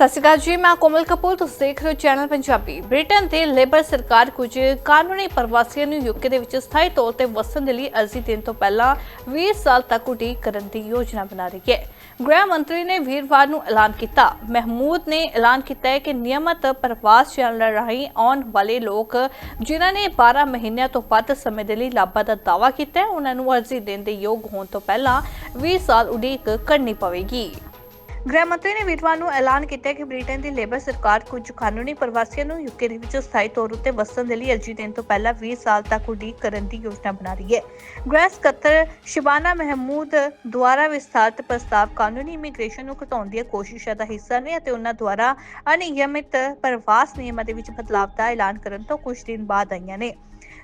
ਸਤਿ ਸ਼੍ਰੀ ਅਕਾਲ ਜੀ, ਮੈਂ ਕੋਮਲ ਕਪੂਰ, ਤੁਸੀਂ ਦੇਖ ਰਹੇ ਹੋ ਚੈਨਲ ਪੰਜਾਬੀ। ਬ੍ਰਿਟਨ ਤੇ ਲੇਬਰ ਸਰਕਾਰ ਕੁਝ ਕਾਨੂੰਨੀ ਪ੍ਰਵਾਸੀਆਂ ਨੂੰ ਯੂਕੇ ਦੇ ਵਿੱਚ ਸਥਾਈ ਤੌਰ ਤੇ ਵਸਣ ਦੇ ਲਈ ਅਰਜ਼ੀ ਦੇਣ ਤੋਂ ਪਹਿਲਾਂ 20 ਸਾਲ ਤੱਕ ਉਡੀਕ ਕਰਨ ਦੀ ਯੋਜਨਾ ਬਣਾ ਰਹੀ ਹੈ। ਗ੍ਰਹਿ ਮੰਤਰੀ ਨੇ ਵੀਰਵਾਰ ਨੂੰ ਐਲਾਨ ਕੀਤਾ। ਮਹਿਮੂਦ ਨੇ ਐਲਾਨ ਕੀਤਾ ਹੈ ਕਿ ਨਿਯਮਤ ਪ੍ਰਵਾਸ ਚੈਨਲ ਰਾਹੀਂ ਆਉਣ ਵਾਲੇ ਲੋਕ, ਜਿਨ੍ਹਾਂ ਨੇ 12 ਮਹੀਨਿਆਂ ਤੋਂ ਵੱਧ ਸਮੇਂ ਦੇ ਲਈ ਲਾਭਾ ਦਾ ਦਾਅਵਾ ਕੀਤਾ ਹੈ, ਉਹਨਾਂ ਨੂੰ ਅਰਜ਼ੀ ਦੇਣ ਦੇ ਯੋਗ ਹੋਣ ਤੋਂ ਪਹਿਲਾਂ 20 ਸਾਲ ਉਡੀਕ ਕਰਨੀ ਪਵੇਗੀ। ਗ੍ਰਹਿ ਮੰਤਰੀ ਨੇ ਵੀਰਵਾਰ ਨੂੰ ਐਲਾਨ ਕੀਤਾ ਕਿ ਬ੍ਰਿਟਨ ਦੀ ਲੇਬਰ ਸਰਕਾਰ ਕੁਝ ਕਾਨੂੰਨੀ ਪ੍ਰਵਾਸੀਆਂ ਨੂੰ ਯੂਕੇ ਦੇ ਵਿੱਚ ਸਥਾਈ ਤੌਰ ਉੱਤੇ ਵਸਣ ਦੇ ਲਈ ਅਰਜ਼ੀ ਦੇਣ ਤੋਂ ਪਹਿਲਾਂ 20 ਸਾਲ ਤੱਕ ਉਡੀਕ ਕਰਨ ਦੀ ਯੋਜਨਾ ਬਣਾ ਰਹੀ ਹੈ। ਗ੍ਰਹਿ ਸਕੱਤਰ ਸ਼ਬਾਨਾ ਮਹਿਮੂਦ ਦੁਆਰਾ ਵਿਸਥਾਰਤ ਪ੍ਰਸਤਾਵ ਕਾਨੂੰਨੀ ਇਮੀਗ੍ਰੇਸ਼ਨ ਨੂੰ ਘਟਾਉਣ ਦੀਆਂ ਕੋਸ਼ਿਸ਼ਾਂ ਦਾ ਹਿੱਸਾ ਨੇ ਅਤੇ ਉਹਨਾਂ ਦੁਆਰਾ ਅਨਿਯਮਿਤ ਪ੍ਰਵਾਸ ਨਿਯਮਾਂ ਦੇ ਵਿੱਚ ਬਦਲਾਅ ਦਾ ਐਲਾਨ ਕਰਨ ਤੋਂ ਕੁਝ ਦਿਨ ਬਾਅਦ ਆਈਆਂ ਨੇ।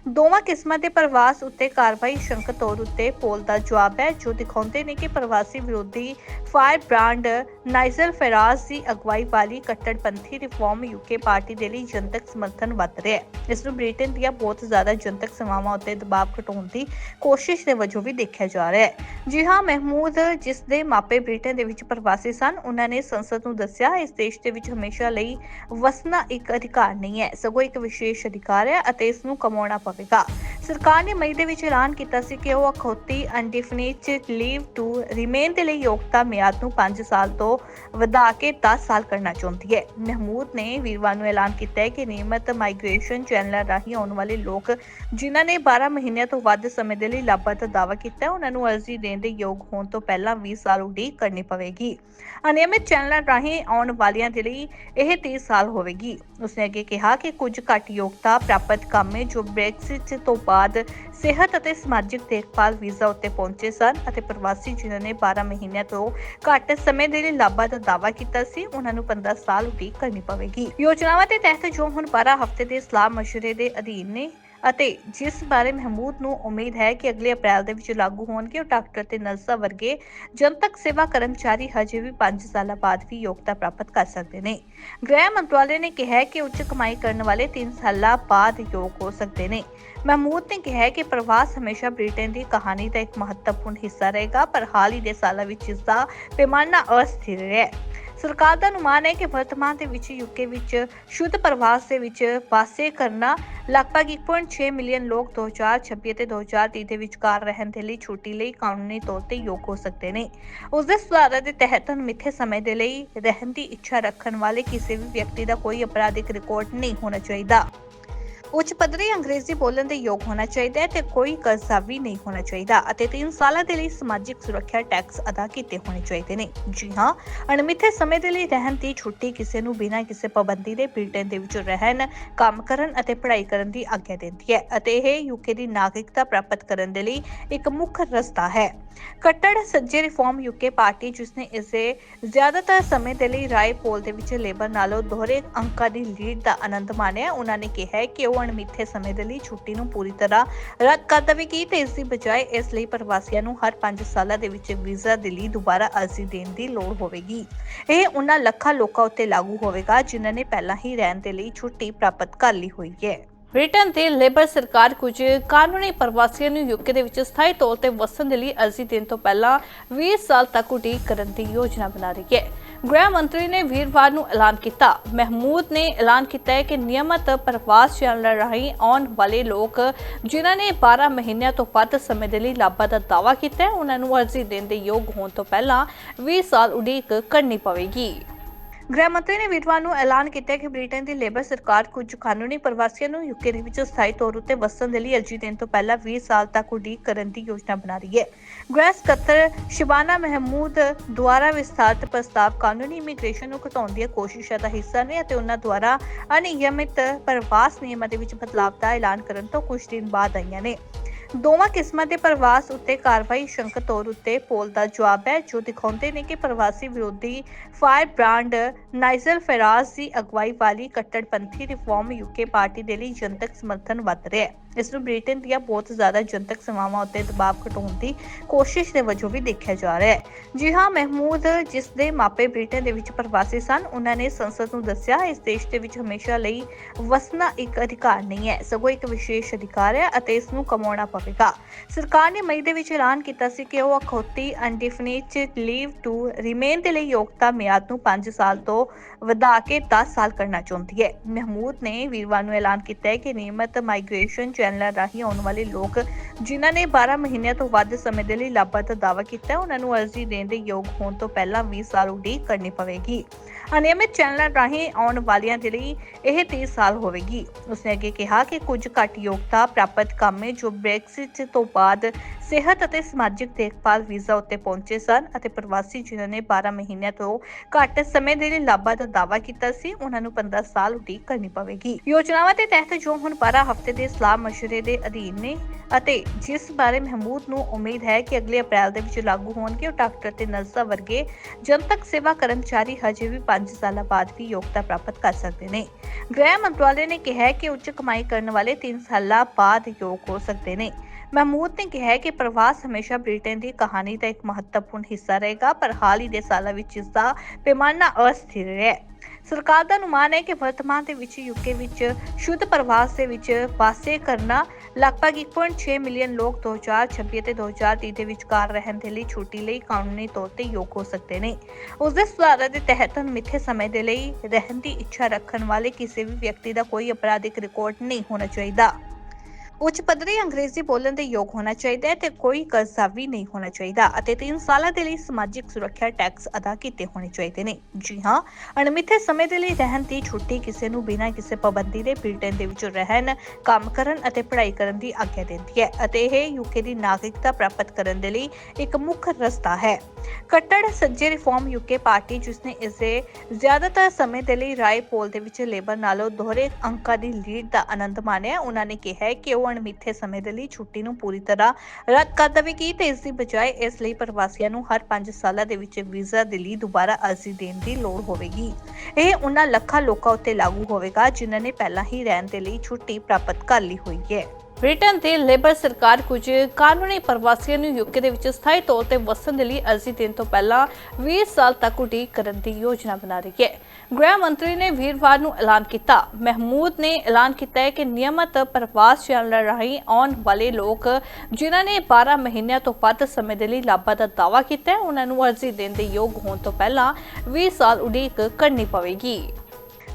ਦੋਵਾਂ ਕਿਸਮਾਂ ਦੇ ਪ੍ਰਵਾਸ ਉੱਤੇ ਕਾਰਵਾਈ ਸ਼ੰਕ ਤੌਰ ਉੱਤੇ ਪੋਲ ਦਾ ਜਵਾਬ ਹੈ, ਜੋ ਦਿਖਾਉਂਦੇ ਨੇ ਕਿ ਪ੍ਰਵਾਸੀ ਵਿਰੋਧੀ ਫਾਇਰ ਬ੍ਰਾਂਡ ਨਾਈਜਲ ਫੈਰਾਜ਼ ਦੀ ਅਗਵਾਈ ਵਾਲੀ ਕੱਟੜਪੰਥੀ ਰਿਫਾਰਮ ਯੂਕੇ ਪਾਰਟੀ ਦੇ ਲਈ ਜਨਤਕ ਸਮਰਥਨ ਵੱਧ ਰਿਹਾ ਹੈ। ਇਸ ਨੂੰ ਬ੍ਰਿਟਨ ਦੀਆਂ ਬਹੁਤ ਜ਼ਿਆਦਾ ਜਨਤਕ ਸੇਵਾਵਾਂ ਉੱਤੇ ਦਬਾਅ ਘਟਾਉਣ ਦੀ ਕੋਸ਼ਿਸ਼ ਦੇ ਵਜੋਂ ਵੀ ਦੇਖਿਆ ਜਾ ਰਿਹਾ ਹੈ। ਜੀ ਹਾਂ, ਮਹਿਮੂਦ, ਜਿਸ ਦੇ ਮਾਪੇ ਬ੍ਰਿਟਨ ਦੇ ਵਿੱਚ ਪ੍ਰਵਾਸੀ ਸਨ, ਉਹਨਾਂ ਨੇ ਸੰਸਦ ਨੂੰ ਦੱਸਿਆ, ਇਸ ਦੇਸ਼ ਦੇ ਵਿੱਚ ਹਮੇਸ਼ਾ ਲਈ ਵਸਣਾ ਇੱਕ ਅਧਿਕਾਰ ਨਹੀਂ ਹੈ, ਸਗੋਂ ਇੱਕ ਵਿਸ਼ੇਸ਼ ਅਧਿਕਾਰ ਹੈ ਅਤੇ ਇਸ ਨੂੰ ਕਮਾਉਣਾ ਪਵੇਗਾ। ਸਰਕਾਰ ਨੇ ਮਈ ਦੇ ਵਿੱਚ ਐਲਾਨ ਕੀਤਾ ਸੀ ਕਿ ਉਹ ਅਖੌਤੀ ਅਨਡਿਫਿਨਿਟ ਲੀਵ ਟੂ ਰਿਮੇਨ ਦੇ ਲਈ ਯੋਗਤਾ ਮਿਆਦ ਨੂੰ 5 ਸਾਲ ਤੋਂ ਵਧਾ ਕੇ 10 ਸਾਲ ਕਰਨਾ ਚਾਹੁੰਦੀ ਹੈ। ਮਹਿਮੂਦ ਨੇ ਵੀਰਵਾਰ ਨੂੰ ਐਲਾਨ ਕੀਤਾ ਹੈ ਕਿ ਨਿਯਮਤ ਮਾਈਗ੍ਰੇਸ਼ਨ ਚੈਨਲਾਂ ਰਾਹੀਂ ਆਉਣ ਵਾਲੇ ਲੋਕ, ਜਿਨ੍ਹਾਂ ਨੇ 12 ਮਹੀਨਿਆਂ ਤੋਂ ਵੱਧ ਸਮੇਂ ਦੇ ਲਈ ਲਾਭਾ ਦਾਅਵਾ ਕੀਤਾ ਹੈ, ਉਹਨਾਂ ਨੂੰ ਅਰਜ਼ੀ ਦੇਣ ਦੇ ਯੋਗ ਹੋਣ ਤੋਂ ਪਹਿਲਾਂ 20 ਸਾਲ ਉਡੀਕ ਕਰਨੀ ਪਵੇਗੀ। ਅਨਿਯਮਿਤ ਚੈਨਲਾਂ ਰਾਹੀਂ ਆਉਣ ਵਾਲਿਆਂ ਦੇ ਲਈ ਇਹ 30 ਸਾਲ ਹੋਵੇਗੀ। ਉਸਨੇ ਅੱਗੇ ਕਿਹਾ ਕਿ ਕੁਝ ਘੱਟ ਯੋਗਤਾ ਪ੍ਰਾਪਤ ਕਾਮੇ ਜੋ ਬ੍ਰੈਕਸਿਟ ਤੋਂ ਬਾਅਦ ਸਿਹਤ ਅਤੇ ਸਮਾਜਿਕ ਦੇਖਭਾਲ ਵੀਜ਼ਾ ਉੱਤੇ ਪਹੁੰਚੇ ਸਨ ਅਤੇ ਪ੍ਰਵਾਸੀ ਜਿਨ੍ਹਾਂ ਨੇ 12 ਮਹੀਨਿਆਂ ਤੋਂ ਘੱਟ ਸਮੇਂ ਦੇ ਲਈ ਲਾਭਾ ਦਾ ਦਾਅਵਾ ਕੀਤਾ ਸੀ, ਉਹਨਾਂ ਨੂੰ 15 ਸਾਲ ਉਡੀਕ ਕਰਨੀ ਪਵੇਗੀ। ਯੋਜਨਾਵਾਂ ਦੇ ਤਹਿਤ ਜੋ ਹੁਣ 12 ਹਫ਼ਤੇ ਦੇ ਸਲਾਹ ਮਸ਼ਵਰੇ ਦੇ ਅਧੀਨ ਨੇ ਅਤੇ ਜਿਸ ਬਾਰੇ ਮਹਿਮੂਦ ਨੂੰ ਉਮੀਦ ਹੈ ਕਿ ਅਗਲੇ ਅਪ੍ਰੈਲ ਦੇ ਵਿੱਚ ਲਾਗੂ ਹੋਣਗੇ, ਉਹ ਡਾਕਟਰ ਤੇ ਨਰਸਾਂ ਵਰਗੇ ਜਨਤਕ ਸੇਵਾ ਕਰਮਚਾਰੀ ਹਜੇ ਵੀ 5 ਸਾਲਾਂ ਬਾਅਦ ਵੀ ਯੋਗਤਾ ਪ੍ਰਾਪਤ ਕਰ ਸਕਦੇ ਨੇ। ਗ੍ਰਹਿ ਮੰਤਰਾਲੇ ਨੇ ਕਿਹਾ ਕਿ ਉੱਚ ਕਮਾਈ ਕਰਨ ਵਾਲੇ 3 ਸਾਲਾਂ ਬਾਅਦ ਯੋਗ ਹੋ ਸਕਦੇ ਨੇ। ਮਹਿਮੂਦ ਨੇ ਕਿਹਾ ਕਿ ਪ੍ਰਵਾਸ ਹਮੇਸ਼ਾ ਬ੍ਰਿਟੇਨ ਦੀ ਕਹਾਣੀ ਦਾ ਇੱਕ ਮਹੱਤਵਪੂਰਨ ਹਿੱਸਾ ਰਹੇਗਾ, ਪਰ ਹਾਲ ਹੀ ਦੇ ਸਾਲਾਂ ਵਿੱਚ ਇਸ ਦਾ ਪੈਮਾਨਾ ਅਸਥਿਰ ਰਿਹਾ ਹੈ। ਸਰਕਾਰ ਦਾ ਅਨੁਮਾਨ ਹੈ ਕਿ ਵਰਤਮਾਨ ਦੇ ਵਿੱਚ ਯੂਕੇ ਵਿੱਚ ਸ਼ੁੱਧ ਪ੍ਰਵਾਸ ਦੇ ਵਿੱਚ ਵਾਸੇ ਕਰਨਾ ਲਗਭਗ 1.6 ਮਿਲੀਅਨ ਲੋਕ 2026 ਅਤੇ 2030 ਦੇ ਵਿਚਕਾਰ ਰਹਿਣ ਦੇ ਲਈ ਛੁੱਟੀ ਲਈ ਕਾਨੂੰਨੀ ਤੌਰ ਤੇ ਯੋਗ ਹੋ ਸਕਦੇ ਨੇ। ਉਸ ਦੇ ਸੁਧਾਰਾਂ ਦੇ ਤਹਿਤ ਮਿੱਥੇ ਸਮੇਂ ਦੇ ਲਈ ਰਹਿਣ ਦੀ ਇੱਛਾ ਰੱਖਣ ਵਾਲੇ ਕਿਸੇ ਵੀ ਵਿਅਕਤੀ ਦਾ ਕੋਈ ਅਪਰਾਧਿਕ ਰਿਕਾਰਡ ਨਹੀਂ ਹੋਣਾ ਚਾਹੀਦਾ। ਉੱਚ ਪੱਧਰੀ ਅੰਗਰੇਜ਼ੀ ਬੋਲਣ ਦੇ ਯੋਗ ਹੋਣਾ ਚਾਹੀਦਾ ਹੈ ਤੇ ਕੋਈ ਕਰਜ਼ਾ ਵੀ ਨਹੀਂ ਹੋਣਾ ਚਾਹੀਦਾ ਅਤੇ 3 ਸਾਲਾਂ ਦੇ ਲਈ ਸਮਾਜਿਕ ਸੁਰੱਖਿਆ ਟੈਕਸ ਅਦਾ ਕੀਤੇ ਹੋਣੇ ਚਾਹੀਦੇ ਨੇ। ਜੀ ਹਾਂ, ਅਣਮਿੱਥੇ ਸਮੇਂ ਦੇ ਲਈ ਰਹਿਣ ਦੀ ਛੁੱਟੀ ਕਿਸੇ ਨੂੰ ਬਿਨਾਂ ਕਿਸੇ ਪਾਬੰਦੀ ਦੇ ਬ੍ਰਿਟੇਨ ਦੇ ਵਿੱਚ ਰਹਿਣ, ਕੰਮ ਕਰਨ ਅਤੇ ਪੜ੍ਹਾਈ ਕਰਨ ਦੀ ਆਗਿਆ ਦਿੰਦੀ ਹੈ ਅਤੇ ਇਹ ਯੂਕੇ ਦੀ ਨਾਗਰਿਕਤਾ ਪ੍ਰਾਪਤ ਕਰਨ ਦੇ ਲਈ ਇੱਕ ਮੁੱਖ ਰਸਤਾ ਹੈ। ਕੱਟੜ ਸੱਜੇ ਰਿਫਾਰਮ ਯੂਕੇ ਪਾਰਟੀ, ਜਿਸ ਨੇ ਇਸੇ ਜ਼ਿਆਦਾਤਰ ਸਮੇਂ ਦੇ ਲਈ ਰਾਏ ਪੋਲ ਦੇ ਵਿੱਚ ਲੇਬਰ ਨਾਲੋਂ ਦੋਹਰੇ ਅੰਕਾਂ ਦੀ ਲੀਡ ਦਾ ਆਨੰਦ ਮਾਣਿਆ, ਉਹਨਾਂ ਨੇ ਕਿਹਾ ਕਿ ਉਹ ਅਣਮਿੱਥੇ ਸਮੇਂ ਦੇ ਲਈ ਛੁੱਟੀ ਨੂੰ ਪੂਰੀ ਤਰ੍ਹਾਂ ਰੱਦ ਕਰ ਦੇਵੇਗੀ ਤੇ ਇਸ ਦੀ ਬਜਾਏ ਇਸ ਲਈ ਪ੍ਰਵਾਸੀਆਂ ਨੂੰ ਹਰ 5 ਸਾਲਾਂ ਦੇ ਵਿੱਚ ਵੀਜ਼ਾ ਦੇ ਲਈ ਦੁਬਾਰਾ ਅਰਜ਼ੀ ਦੇਣ ਦੀ ਲੋੜ ਹੋਵੇਗੀ। ਇਹ ਉਹਨਾਂ ਲੱਖਾਂ ਲੋਕਾਂ ਉੱਤੇ ਲਾਗੂ ਹੋਵੇਗਾ ਜਿਨ੍ਹਾਂ ਨੇ ਪਹਿਲਾਂ ਹੀ ਰਹਿਣ ਦੇ ਲਈ ਛੁੱਟੀ ਪ੍ਰਾਪਤ ਕਰ ਲਈ ਹੋਈ ਹੈ। ਬ੍ਰਿਟਨ ਤੇ ਲੇਬਰ ਸਰਕਾਰ ਕੁਝ ਕਾਨੂੰਨੀ ਪ੍ਰਵਾਸੀਆਂ ਨੂੰ ਯੂਕੇ ਦੇ ਵਿੱਚ ਸਥਾਈ ਤੌਰ ਤੇ ਵਸਣ ਦੇ ਲਈ ਅਰਜ਼ੀ ਦੇਣ ਤੋਂ ਪਹਿਲਾਂ 20 ਸਾਲ ਤੱਕ ਉਡੀਕ ਕਰਨ ਦੀ ਯੋਜਨਾ ਬਣਾ ਰਹੀ ਹੈ। ਗ੍ਰਹਿ ਮੰਤਰੀ ਨੇ ਵੀਰਵਾਰ ਨੂੰ ਐਲਾਨ ਕੀਤਾ। ਮਹਿਮੂਦ ਨੇ ਐਲਾਨ ਕੀਤਾ ਹੈ ਕਿ ਨਿਯਮਤ ਪ੍ਰਵਾਸ ਚੈਨਲ ਰਾਹੀਂ ਆਉਣ ਵਾਲੇ ਲੋਕ, ਜਿਨ੍ਹਾਂ ਨੇ 12 ਮਹੀਨਿਆਂ ਤੋਂ ਵੱਧ ਸਮੇਂ ਦੇ ਲਈ ਲਾਭਾ ਦਾ ਦਾਅਵਾ ਕੀਤਾ ਹੈ, ਉਹਨਾਂ ਨੂੰ ਅਰਜ਼ੀ ਦੇਣ ਦੇ ਯੋਗ ਹੋਣ ਤੋਂ ਪਹਿਲਾਂ 20 ਸਾਲ ਉਡੀਕ ਕਰਨੀ ਪਵੇਗੀ। ਗ੍ਰਹਿ ਮੰਤਰੀ ਨੇ ਵੀਰਵਾਰ ਨੂੰ ਐਲਾਨ ਕੀਤਾ ਕਿ ਬ੍ਰਿਟਨ ਦੀ ਲੇਬਰ ਸਰਕਾਰ ਕੁਝ ਕਾਨੂੰਨੀ ਪ੍ਰਵਾਸੀਆਂ ਨੂੰ ਯੂਕੇ ਦੇ ਵਿੱਚ ਸਥਾਈ ਤੌਰ ਉੱਤੇ ਵਸਣ ਦੇ ਲਈ ਅਰਜ਼ੀ ਦੇਣ ਤੋਂ ਪਹਿਲਾਂ 20 ਸਾਲ ਤੱਕ ਉਡੀਕ ਕਰਨ ਦੀ ਯੋਜਨਾ ਬਣਾ ਰਹੀ ਹੈ। ਗ੍ਰਹਿ ਸਕੱਤਰ ਸ਼ਿਬਾਨਾ ਮਹਿਮੂਦ ਦੁਆਰਾ ਵਿਸਥਾਰਤ ਪ੍ਰਸਤਾਵ ਕਾਨੂੰਨੀ ਇਮੀਗ੍ਰੇਸ਼ਨ ਨੂੰ ਘਟਾਉਣ ਦੀਆਂ ਕੋਸ਼ਿਸ਼ਾਂ ਦਾ ਹਿੱਸਾ ਨੇ ਅਤੇ ਉਹਨਾਂ ਦੁਆਰਾ ਅਨਿਯਮਿਤ ਪ੍ਰਵਾਸ ਨਿਯਮਾਂ ਦੇ ਵਿੱਚ ਬਦਲਾਅ ਦਾ ਐਲਾਨ ਕਰਨ ਤੋਂ ਕੁਝ ਦਿਨ ਬਾਅਦ ਆਈਆਂ ਨੇ। ਦੋਵਾਂ ਕਿਸਮਾਂ ਦੇ ਪ੍ਰਵਾਸ ਉੱਤੇ ਕਾਰਵਾਈ ਸ਼ੰਕ ਤੌਰ ਉੱਤੇ ਪੋਲ ਦਾ ਜਵਾਬ ਹੈ, ਜੋ ਦਿਖਾਉਂਦੇ ਨੇ ਕਿ ਪ੍ਰਵਾਸੀ ਵਿਰੋਧੀ ਫਾਇਰ ਬ੍ਰਾਂਡ ਨਾਈਜਲ ਫੈਰਾਜ਼ ਦੀ ਅਗਵਾਈ ਵਾਲੀ ਕੱਟੜਪੰਥੀ ਰਿਫਾਰਮ ਯੂਕੇ ਪਾਰਟੀ ਦੇ ਲਈ ਜਨਤਕ ਸਮਰਥਨ ਵੱਧ ਰਿਹਾ ਹੈ। ਇਸ ਨੂੰ ਬ੍ਰਿਟੇਨ ਦੀਆਂ ਬਹੁਤ ਜ਼ਿਆਦਾ ਜਨਤਕ ਸੇਵਾਵਾਂ ਉੱਤੇ ਦਬਾਅ ਘਟਾਉਣ ਦੀ ਕੋਸ਼ਿਸ਼ ਦੇ ਵਜੋਂ ਵੀ ਦੇਖਿਆ ਜਾ ਰਿਹਾ ਹੈ। ਜੀ ਹਾਂ, ਮਹਿਮੂਦ, ਜਿਸ ਦੇ ਮਾਪੇ ਬ੍ਰਿਟੇਨ ਦੇ ਵਿੱਚ ਪ੍ਰਵਾਸੀ ਸਨ, ਉਹਨਾਂ ਨੇ ਸੰਸਦ ਨੂੰ ਦੱਸਿਆ, ਇਸ ਦੇਸ਼ ਦੇ ਵਿੱਚ ਹਮੇਸ਼ਾ ਲਈ ਵਸਣਾ ਇੱਕ ਅਧਿਕਾਰ ਨਹੀਂ ਹੈ, ਸਗੋਂ ਇੱਕ ਵਿਸ਼ੇਸ਼ ਅਧਿਕਾਰ ਹੈ ਅਤੇ ਇਸ ਨੂੰ ਕਮਾਉਣਾ ਪਵੇਗਾ ਸਰਕਾਰ ਨੇ ਮਈ ਦੇ ਵਿੱਚ ਐਲਾਨ ਕੀਤਾ ਸੀ ਕਿ ਉਹ ਅਖੌਤੀ ਅਨਡਿਫਿਨਿਟ ਲੀਵ ਟੂ ਰਿਮੇਨ ਦੇ ਲਈ ਯੋਗਤਾ ਮਿਆਦ ਨੂੰ 5 ਸਾਲ ਤੋਂ ਵਧਾ ਕੇ 10 ਸਾਲ ਕਰਨਾ ਚਾਹੁੰਦੀ ਹੈ। ਮਹਿਮੂਦ ਨੇ ਵੀਰਵਾਰ ਨੂੰ ਐਲਾਨ ਕੀਤਾ ਹੈ ਕਿ ਨਿਯਮਤ ਮਾਈਗ੍ਰੇਸ਼ਨ ਚੈਨਲਾਂ ਰਾਹੀਂ ਆਉਣ ਵਾਲੇ ਲੋਕ ਜਿਨ੍ਹਾਂ ਨੇ 12 ਮਹੀਨਿਆਂ ਤੋਂ ਵੱਧ ਸਮੇਂ ਦੇ ਲਈ ਲਾਭਾ ਦਾ ਕੀਤਾ ਹੈ, ਉਹਨਾਂ ਨੂੰ ਅਰਜ਼ੀ ਦੇਣ ਦੇ ਯੋਗ ਹੋਣ ਤੋਂ ਪਹਿਲਾਂ 20 ਸਾਲ ਉਡੀਕ ਕਰਨੀ ਪਵੇਗੀ। ਅਨਿਯਮਿਤ ਚੈਨਲਾਂ ਰਾਹੀਂ ਆਉਣ ਵਾਲਿਆਂ ਦੇ ਲਈ ਇਹ 30 ਸਾਲ ਹੋਵੇਗੀ। ਉਸਨੇ ਅੱਗੇ ਕਿਹਾ ਕਿ ਕੁਝ ਘੱਟ ਯੋਗਤਾ ਪ੍ਰਾਪਤ ਕਾਮੇ ਜੋ ਬ੍ਰੈਕਸਿਟ ਤੋਂ ਬਾਅਦ ਸਿਹਤ ਅਤੇ ਸਮਾਜਿਕ ਦੇਖਭਾਲ ਵੀਜ਼ਾ ਉੱਤੇ ਪਹੁੰਚੇ ਸਨ ਅਤੇ ਪ੍ਰਵਾਸੀ ਜਿਨ੍ਹਾਂ ਨੇ 12 ਮਹੀਨਿਆਂ ਤੋਂ ਘੱਟ ਸਮੇਂ ਦੇ ਲਈ ਲਾਭਾ ਦਾ ਦਾਅਵਾ ਕੀਤਾ ਸੀ, ਉਹਨਾਂ ਨੂੰ 15 ਸਾਲ ਉਡੀਕ ਕਰਨੀ ਪਵੇਗੀ। ਯੋਜਨਾਵਾਂ ਦੇ ਤਹਿਤ ਜੋ ਹੁਣ 12 ਹਫ਼ਤੇ ਦੇ ਸਲਾਹ ਮਸ਼ਵਰੇ ਦੇ ਅਧੀਨ ਨੇ ਅਤੇ ਜਿਸ ਬਾਰੇ ਮਹਿਮੂਦ ਨੂੰ ਉਮੀਦ ਹੈ ਕਿ ਅਗਲੇ ਅਪ੍ਰੈਲ ਦੇ ਵਿੱਚ ਲਾਗੂ ਹੋਣਗੇ, ਉਹ ਡਾਕਟਰ ਤੇ ਨਰਸਾਂ ਵਰਗੇ ਜਨਤਕ ਸੇਵਾ ਕਰਮਚਾਰੀ ਹਜੇ ਵੀ 5 ਸਾਲਾਂ ਬਾਅਦ ਵੀ ਯੋਗਤਾ ਪ੍ਰਾਪਤ ਕਰ ਸਕਦੇ ਨੇ। ਗ੍ਰਹਿ ਮੰਤਰਾਲੇ ਨੇ ਕਿਹਾ ਕਿ ਉੱਚ ਕਮਾਈ ਕਰਨ ਵਾਲੇ 3 ਸਾਲਾਂ ਬਾਅਦ ਯੋਗ ਹੋ ਸਕਦੇ ਨੇ। ਮਹਿਮੂਦ ਨੇ ਕਿਹਾ ਹੈ ਕਿ ਪ੍ਰਵਾਸ ਹਮੇਸ਼ਾ ਬ੍ਰਿਟੇਨ ਦੀ ਕਹਾਣੀ ਦਾ ਇੱਕ ਮਹੱਤਵਪੂਰਨ ਹਿੱਸਾ ਰਹੇਗਾ, ਪਰ ਹਾਲ ਹੀ ਦੇ ਸਾਲਾਂ ਵਿੱਚ ਇਸ ਦਾ ਪੈਮਾਨਾ ਅਸਥਿਰ ਹੈ। ਸਰਕਾਰ ਦਾ ਅਨੁਮਾਨ ਹੈ ਕਿ ਵਰਤਮਾਨ ਦੇ ਵਿੱਚ ਯੂਕੇ ਵਿੱਚ ਸ਼ੁੱਧ ਪ੍ਰਵਾਸ ਦੇ ਵਿੱਚ ਵਾਸੇ ਕਰਨਾ ਲਗਭਗ 1.6 ਮਿਲੀਅਨ ਲੋਕ 2026 ਅਤੇ 2030 ਦੇ ਵਿਚਕਾਰ ਰਹਿਣ ਦੇ ਲਈ ਛੁੱਟੀ ਲਈ ਕਾਨੂੰਨੀ ਤੌਰ ਤੇ ਯੋਗ ਹੋ ਸਕਦੇ ਨੇ। ਉਸ ਦੇ ਸੁਧਾਰਾਂ ਦੇ ਤਹਿਤ ਮਿੱਥੇ ਸਮੇਂ ਦੇ ਲਈ ਰਹਿਣ ਦੀ ਇੱਛਾ ਰੱਖਣ ਵਾਲੇ ਕਿਸੇ ਵੀ ਵਿਅਕਤੀ ਦਾ ਕੋਈ ਅਪਰਾਧਿਕ ਰਿਕਾਰਡ ਨਹੀਂ ਹੋਣਾ ਚਾਹੀਦਾ। ਉੱਚ ਪੱਧਰੀ ਅੰਗਰੇਜ਼ੀ ਬੋਲਣ ਦੇ ਯੋਗ ਹੋਣਾ ਚਾਹੀਦਾ ਹੈ ਤੇ ਕੋਈ ਕਰਜ਼ਾ ਵੀ ਨਹੀਂ ਹੋਣਾ ਚਾਹੀਦਾ ਅਤੇ 3 ਸਾਲਾਂ ਦੇ ਲਈ ਸਮਾਜਿਕ ਸੁਰੱਖਿਆ ਟੈਕਸ ਅਦਾ ਕੀਤੇ ਹੋਣੇ ਚਾਹੀਦੇ ਨੇ। ਜੀ ਹਾਂ, ਅਣਮਿੱਥੇ ਸਮੇਂ ਦੇ ਲਈ ਰਹਿਣ ਦੀ ਛੁੱਟੀ ਕਿਸੇ ਨੂੰ ਬਿਨਾਂ ਕਿਸੇ ਪਾਬੰਦੀ ਦੇ ਬ੍ਰਿਟੇਨ ਦੇ ਵਿੱਚ ਰਹਿਣ, ਕੰਮ ਕਰਨ ਅਤੇ ਪੜ੍ਹਾਈ ਕਰਨ ਦੀ ਆਗਿਆ ਦਿੰਦੀ ਹੈ ਅਤੇ ਇਹ ਯੂਕੇ ਦੀ ਨਾਗਰਿਕਤਾ ਪ੍ਰਾਪਤ ਕਰਨ ਦੇ ਲਈ ਇੱਕ ਮੁੱਖ ਰਸਤਾ ਹੈ। ਕੱਟੜ ਸੱਜੇ ਰਿਫਾਰਮ ਯੂਕੇ ਪਾਰਟੀ ਜਿਸ ਨੇ ਇਸ ਦੇ ਜ਼ਿਆਦਾਤਰ ਸਮੇਂ ਦੇ ਲਈ ਰਾਏ ਪੋਲ ਦੇ ਵਿੱਚ ਲੇਬਰ ਨਾਲੋਂ ਦੋਹਰੇ ਅੰਕਾਂ ਦੀ ਲੀਡ ਦਾ ਆਨੰਦ ਮਾਣਿਆ। ਉਹਨਾਂ ਨੇ ਕਿਹਾ ਕਿ ਉਹ ਅਣਮਿੱਥੇ ਸਮੇਂ ਦੇ ਲਈ ਛੁੱਟੀ ਨੂੰ ਪੂਰੀ ਤਰ੍ਹਾਂ ਰੱਦ ਕਰ ਦੇਵੇਗੀ ਤੇ ਇਸ ਦੀ ਬਜਾਏ ਇਸ ਲਈ ਪ੍ਰਵਾਸੀਆਂ ਨੂੰ ਹਰ 5 ਸਾਲਾਂ ਦੇ ਵਿੱਚ ਵੀਜ਼ਾ ਦੇ ਲਈ ਦੁਬਾਰਾ ਅਰਜ਼ੀ ਦੇਣ ਦੀ ਲੋੜ ਹੋਵੇਗੀ। ਇਹ ਉਹਨਾਂ ਲੱਖਾਂ ਲੋਕਾਂ ਉੱਤੇ ਲਾਗੂ ਹੋਵੇਗਾ, ਜਿਨ੍ਹਾਂ ਨੇ ਪਹਿਲਾਂ ਹੀ ਰਹਿਣ ਦੇ ਲਈ ਛੁੱਟੀ ਪ੍ਰਾਪਤ ਕਰ ਲਈ ਹੋਈ ਹੈ। ਬ੍ਰਿਟਨ ਤੇ ਲੇਬਰ ਸਰਕਾਰ ਕੁਝ ਕਾਨੂੰਨੀ ਪ੍ਰਵਾਸੀਆਂ ਨੂੰ ਯੂਕੇ ਦੇ ਵਿੱਚ ਸਥਾਈ ਤੌਰ ਤੇ ਵਸਣ ਦੇ ਲਈ ਅਰਜ਼ੀ ਦੇਣ ਤੋਂ ਪਹਿਲਾਂ 20 ਸਾਲ ਤੱਕ ਉਡੀਕ ਕਰਨ ਦੀ ਯੋਜਨਾ ਬਣਾ ਰਹੀ ਹੈ। ਗ੍ਰਹਿ ਮੰਤਰੀ ਨੇ ਵੀਰਵਾਰ ਨੂੰ ਐਲਾਨ ਕੀਤਾ। ਮਹਿਮੂਦ ਨੇ ਐਲਾਨ ਕੀਤਾ ਹੈ ਕਿ ਨਿਯਮਤ ਪ੍ਰਵਾਸ ਚੈਨਲ ਰਾਹੀਂ ਆਉਣ ਵਾਲੇ ਲੋਕ, ਜਿਨ੍ਹਾਂ ਨੇ 12 ਮਹੀਨਿਆਂ ਤੋਂ ਵੱਧ ਸਮੇਂ ਦੇ ਲਈ ਲਾਭਾ ਦਾ ਦਾਅਵਾ ਕੀਤਾ ਹੈ, ਉਹਨਾਂ ਨੂੰ ਅਰਜ਼ੀ ਦੇਣ ਦੇ ਯੋਗ ਹੋਣ ਤੋਂ ਪਹਿਲਾਂ 20 ਸਾਲ ਉਡੀਕ ਕਰਨੀ ਪਵੇਗੀ।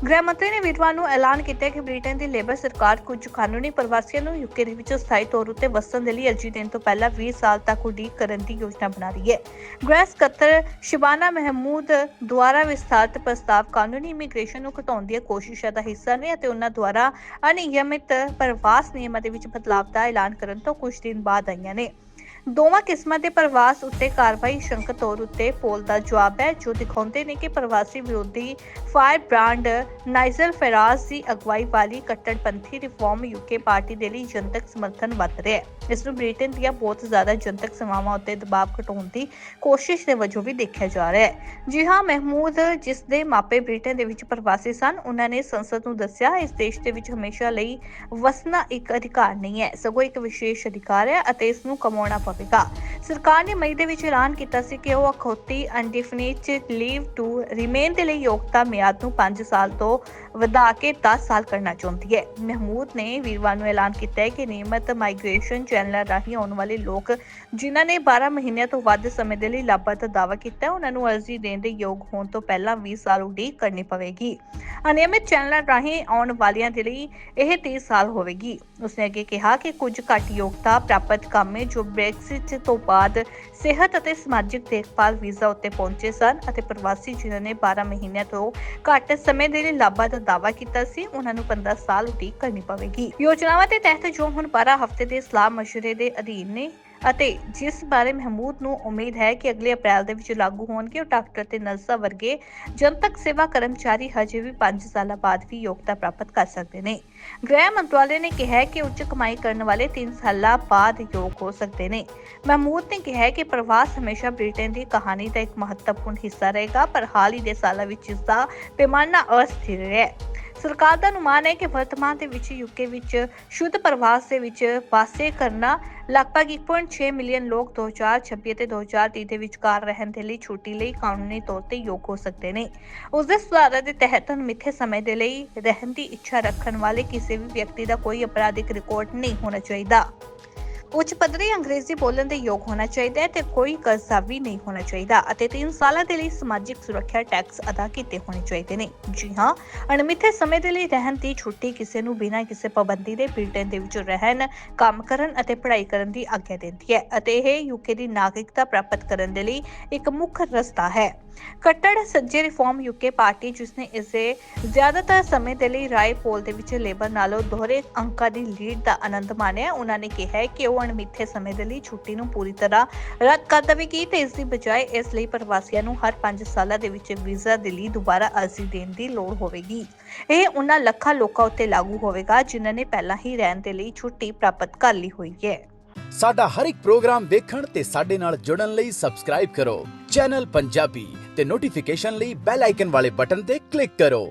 ਗ੍ਰਹਿ ਮੰਤਰੀ ਨੇ ਵੀਰਵਾਰ ਨੂੰ ਐਲਾਨ ਕੀਤਾ ਕਿ ਬ੍ਰਿਟੇਨ ਦੀ ਲੇਬਰ ਸਰਕਾਰ ਕੁਝ ਕਾਨੂੰਨੀ ਪ੍ਰਵਾਸੀਆਂ ਨੂੰ ਯੂਕੇ ਦੇ ਵਿੱਚ ਸਥਾਈ ਤੌਰ ਉਤੇ ਵਸਣ ਦੇ ਲਈ ਅਰਜ਼ੀ ਦੇਣ ਤੋਂ ਪਹਿਲਾਂ 20 ਸਾਲ ਤੱਕ ਉਡੀਕ ਕਰਨ ਦੀ ਯੋਜਨਾ ਬਣਾ ਰਹੀ ਹੈ। ਗ੍ਰਹਿ ਸਕੱਤਰ ਸ਼ਿਬਾਨਾ ਮਹਿਮੂਦ ਦੁਆਰਾ ਵਿਸਥਾਰਤ ਪ੍ਰਸਤਾਵ ਕਾਨੂੰਨੀ ਇਮੀਗ੍ਰੇਸ਼ਨ ਨੂੰ ਘਟਾਉਣ ਦੀਆਂ ਕੋਸ਼ਿਸ਼ਾਂ ਦਾ ਹਿੱਸਾ ਨੇ ਅਤੇ ਉਹਨਾਂ ਦੁਆਰਾ ਅਨਿਯਮਿਤ ਪ੍ਰਵਾਸ ਨਿਯਮਾਂ ਦੇ ਵਿੱਚ ਬਦਲਾਅ ਦਾ ਐਲਾਨ ਕਰਨ ਤੋਂ ਕੁਝ ਦਿਨ ਬਾਅਦ ਆਈਆਂ ਨੇ। ਦੋਵਾਂ ਕਿਸਮਾਂ ਦੇ ਪ੍ਰਵਾਸ ਉੱਤੇ ਕਾਰਵਾਈ ਸ਼ੰਕ ਤੌਰ ਉੱਤੇ ਪੋਲ ਦਾ ਜਵਾਬ ਹੈ, ਜੋ ਦਿਖਾਉਂਦੇ ਨੇ ਕਿ ਪ੍ਰਵਾਸੀ ਵਿਰੋਧੀ ਫਾਇਰ ਬ੍ਰਾਂਡ ਨਾਈਜਲ ਫੈਰਾਜ਼ ਦੀ ਅਗਵਾਈ ਵਾਲੀ ਕੱਟੜਪੰਥੀ ਰਿਫਾਰਮ ਯੂਕੇ ਪਾਰਟੀ ਦੇ ਲਈ ਜਨਤਕ ਸਮਰਥਨ ਵੱਧ ਰਿਹਾ ਹੈ। ਇਸ ਨੂੰ ਬ੍ਰਿਟੇਨ ਦੀਆਂ ਬਹੁਤ ਜ਼ਿਆਦਾ ਜਨਤਕ ਸੇਵਾਵਾਂ ਉੱਤੇ ਦਬਾਅ ਘਟਾਉਣ ਦੀ ਕੋਸ਼ਿਸ਼ ਦੇ ਵਜੋਂ ਵੀ ਦੇਖਿਆ ਜਾ ਰਿਹਾ ਹੈ। ਜੀ ਹਾਂ, ਮਹਿਮੂਦ, ਜਿਸ ਦੇ ਮਾਪੇ ਬ੍ਰਿਟੇਨ ਦੇ ਵਿੱਚ ਪ੍ਰਵਾਸੀ ਸਨ, ਉਹਨਾਂ ਨੇ ਸੰਸਦ ਨੂੰ ਦੱਸਿਆ, ਇਸ ਦੇਸ਼ ਦੇ ਵਿੱਚ ਹਮੇਸ਼ਾ ਲਈ ਵਸਣਾ ਇੱਕ ਅਧਿਕਾਰ ਨਹੀਂ ਹੈ, ਸਗੋਂ ਇੱਕ ਵਿਸ਼ੇਸ਼ ਅਧਿਕਾਰ ਹੈ ਅਤੇ ਇਸ ਨੂੰ ਕਮਾਉਣਾ ਪਵੇਗਾ ਸਰਕਾਰ ਨੇ ਮਈ ਦੇ ਵਿੱਚ ਐਲਾਨ ਕੀਤਾ ਸੀ ਕਿ ਉਹ ਅਖੌਤੀ ਅਨਡਿਫਿਨਿਟ ਲੀਵ ਟੂ ਰਿਮੇਨ ਦੇ ਲਈ ਯੋਗਤਾ ਮਿਆਦ ਨੂੰ 5 ਸਾਲ ਤੋਂ ਵਧਾ ਕੇ 10 ਸਾਲ ਕਰਨਾ ਚਾਹੁੰਦੀ ਹੈ। ਮਹਿਮੂਦ ਨੇ ਵੀਰਵਾਰ ਨੂੰ ਐਲਾਨ ਕੀਤਾ ਹੈ ਕਿ ਨਿਯਮਤ ਮਾਈਗ੍ਰੇਸ਼ਨ ਚੈਨਲਾਂ ਰਾਹੀਂ ਆਉਣ ਵਾਲੇ ਲੋਕ ਜਿਨ੍ਹਾਂ ਨੇ 12 ਮਹੀਨਿਆਂ ਤੋਂ ਵੱਧ ਸਮੇਂ ਦੇ ਲਈ ਲਾਭਾ ਦਾ ਦਾਅਵਾ ਕੀਤਾ ਹੈ, ਉਹਨਾਂ ਨੂੰ ਅਰਜ਼ੀ ਦੇਣ ਦੇ ਯੋਗ ਹੋਣ ਤੋਂ ਪਹਿਲਾਂ 20 ਸਾਲ ਉਡੀਕ ਕਰਨੀ ਪਵੇਗੀ। ਅਨਿਯਮਿਤ ਚੈਨਲਾਂ ਰਾਹੀਂ ਆਉਣ ਵਾਲਿਆਂ ਦੇ ਲਈ ਇਹ 30 ਸਾਲ ਹੋਵੇਗੀ। ਉਸਨੇ ਅੱਗੇ ਕਿਹਾ ਕਿ ਕੁਝ ਘੱਟ ਯੋਗਤਾ ਪ੍ਰਾਪਤ ਕਾਮੇ ਜੋ ਬ੍ਰੈਕਸਿਟ ਤੋਂ ਬਾਅਦ ਸਿਹਤ ਅਤੇ ਸਮਾਜਿਕ ਦੇਖਭਾਲ ਵੀਜ਼ਾ ਉੱਤੇ ਪਹੁੰਚੇ ਸਨ ਅਤੇ ਪ੍ਰਵਾਸੀ ਜਿਨ੍ਹਾਂ ਨੇ 12 ਮਹੀਨਿਆਂ ਤੋਂ ਘੱਟ ਸਮੇਂ ਦੇ ਲਈ ਲਾਭਾਂ ਦਾ ਦਾਅਵਾ ਕੀਤਾ ਸੀ, ਉਹਨਾਂ ਨੂੰ 15 ਸਾਲ ਉਡੀਕ ਕਰਨੀ ਪਵੇਗੀ। ਯੋਜਨਾਵਾਂ ਦੇ ਤਹਿਤ ਜੋ ਹੁਣ 12 ਹਫ਼ਤੇ ਦੇ ਸਲਾਹ ਮਸ਼ਵਰੇ ਦੇ ਅਧੀਨ ਨੇ ਅਤੇ ਜਿਸ ਬਾਰੇ ਮਹਿਮੂਦ ਨੂੰ ਉਮੀਦ ਹੈ ਕਿ ਅਗਲੇ ਅਪ੍ਰੈਲ ਦੇ ਵਿੱਚ ਲਾਗੂ ਹੋਣਗੇ, ਉਹ ਡਾਕਟਰ ਤੇ ਨਰਸਾਂ ਵਰਗੇ ਜਨਤਕ ਸੇਵਾ ਕਰਮਚਾਰੀ ਹਜੇ ਵੀ 5 ਸਾਲਾਂ ਬਾਅਦ ਵੀ ਯੋਗਤਾ ਪ੍ਰਾਪਤ ਕਰ ਸਕਦੇ ਨੇ। ਗ੍ਰਹਿ ਮੰਤਰਾਲੇ ਨੇ ਕਿਹਾ ਕਿ ਉੱਚ ਕਮਾਈ ਕਰਨ ਵਾਲੇ 3 ਸਾਲਾਂ ਬਾਅਦ ਯੋਗ ਹੋ ਸਕਦੇ ਨੇ। ਮਹਿਮੂਦ ਨੇ ਕਿਹਾ ਕਿ ਪ੍ਰਵਾਸ ਹਮੇਸ਼ਾ ਬ੍ਰਿਟੇਨ ਦੀ ਕਹਾਣੀ ਦਾ ਇੱਕ ਮਹੱਤਵਪੂਰਨ ਹਿੱਸਾ ਰਹੇਗਾ, ਪਰ ਹਾਲ ਹੀ ਦੇ ਸਾਲਾਂ ਵਿੱਚ ਇਸ ਦਾ ਪੈਮਾਨਾ ਅਸਥਿਰ ਰਿਹਾ ਹੈ। ਸਰਕਾਰ ਦਾ ਅਨੁਮਾਨ ਹੈ ਕਿ ਵਰਤਮਾਨ ਦੇ ਵਿੱਚ ਯੂਕੇ ਵਿੱਚ ਸ਼ੁੱਧ ਪ੍ਰਵਾਸ ਦੇ ਵਿੱਚ ਵਾਸੇ ਕਰਨਾ ਲਗਭਗ 1.6 ਮਿਲੀਅਨ ਲੋਕ 2026 ਅਤੇ 2030 ਦੇ ਵਿਚਕਾਰ ਰਹਿਣ ਦੇ ਲਈ ਛੁੱਟੀ ਲਈ ਕਾਨੂੰਨੀ ਤੌਰ ਤੇ ਯੋਗ ਹੋ ਸਕਦੇ ਨੇ। ਉਸ ਦੇ ਸੁਧਾਰਾਂ ਦੇ ਤਹਿਤ ਮਿੱਥੇ ਸਮੇਂ ਦੇ ਲਈ ਰਹਿਣ ਦੀ ਇੱਛਾ ਰੱਖਣ ਵਾਲੇ ਕਿਸੇ ਵੀ ਵਿਅਕਤੀ ਦਾ ਕੋਈ ਅਪਰਾਧਿਕ ਰਿਕਾਰਡ ਨਹੀਂ ਹੋਣਾ ਚਾਹੀਦਾ। ਉੱਚ ਪੱਧਰੀ ਅੰਗਰੇਜ਼ੀ ਬੋਲਣ ਦੇ ਯੋਗ ਹੋਣਾ ਚਾਹੀਦਾ ਹੈ ਤੇ ਕੋਈ ਕਰਜ਼ਾ ਵੀ ਨਹੀਂ ਹੋਣਾ ਚਾਹੀਦਾ ਅਤੇ 3 ਸਾਲਾਂ ਦੇ ਲਈ ਸਮਾਜਿਕ ਸੁਰੱਖਿਆ ਟੈਕਸ ਅਦਾ ਕੀਤੇ ਹੋਣੇ ਚਾਹੀਦੇ ਨੇ। ਜੀ ਹਾਂ, ਅਣਮਿੱਥੇ ਸਮੇਂ ਦੇ ਲਈ ਰਹਿਣ ਦੀ ਛੁੱਟੀ ਕਿਸੇ ਨੂੰ ਬਿਨਾਂ ਕਿਸੇ ਪਾਬੰਦੀ ਦੇ ਬ੍ਰਿਟੇਨ ਦੇ ਵਿੱਚ ਰਹਿਣ, ਕੰਮ ਕਰਨ ਅਤੇ ਪੜ੍ਹਾਈ ਕਰਨ ਦੀ ਆਗਿਆ ਦਿੰਦੀ ਹੈ ਅਤੇ ਇਹ ਯੂਕੇ ਦੀ ਨਾਗਰਿਕਤਾ ਪ੍ਰਾਪਤ ਕਰਨ ਦੇ ਲਈ ਇੱਕ ਮੁੱਖ ਰਸਤਾ ਹੈ। ਕੱਟੜ ਸੱਜੇ ਰਿਫਾਰਮ ਯੂਕੇ ਪਾਰਟੀ, ਜਿਸ ਨੇ ਇਸੇ ਜ਼ਿਆਦਾਤਰ ਸਮੇਂ ਦੇ ਲਈ ਰਾਏ ਪੋਲ ਦੇ ਵਿੱਚ ਲੇਬਰ ਨਾਲੋਂ ਦੋਹਰੇ ਅੰਕਾਂ ਦੀ ਲੀਡ ਦਾ ਆਨੰਦ ਮਾਣਿਆ, ਉਹਨਾਂ ਨੇ ਕਿਹਾ ਕਿ ਉਹ ਅਣਮਿੱਥੇ ਸਮੇਂ ਦੇ ਲਈ ਛੁੱਟੀ ਨੂੰ ਪੂਰੀ ਤਰ੍ਹਾਂ ਰੱਦ ਕਰ ਦੇਵੇਗੀ ਤੇ ਇਸ ਦੀ ਬਜਾਏ ਇਸ ਲਈ ਪ੍ਰਵਾਸੀਆਂ ਨੂੰ ਹਰ 5 ਸਾਲਾਂ ਦੇ ਵਿੱਚ ਵੀਜ਼ਾ ਦੇ ਲਈ ਦੁਬਾਰਾ ਅਰਜ਼ੀ ਦੇਣ ਦੀ ਲੋੜ ਹੋਵੇਗੀ। ਇਹ ਉਹਨਾਂ ਲੱਖਾਂ ਲੋਕਾਂ ਉੱਤੇ ਲਾਗੂ ਹੋਵੇਗਾ ਜਿਨ੍ਹਾਂ ਨੇ ਪਹਿਲਾਂ ਹੀ ਰਹਿਣ ਦੇ ਲਈ ਛੁੱਟੀ ਪ੍ਰਾਪਤ ਕਰ ਲਈ ਹੋਈ ਹੈ। ਸਾਡਾ ਹਰ ਇੱਕ ਪ੍ਰੋਗਰਾਮ ਦੇਖਣ ਤੇ ਸਾਡੇ ਨਾਲ ਜੁੜਨ ਲਈ ਸਬਸਕ੍ਰਾਈਬ ਕਰੋ। ਚੈਨਲ ਪੰਜਾਬੀ ਤੇ ਨੋਟੀਫਿਕੇਸ਼ਨ ਲਈ ਬੈਲ ਆਈਕਨ ਵਾਲੇ ਬਟਨ ਤੇ ਕਲਿੱਕ ਕਰੋ।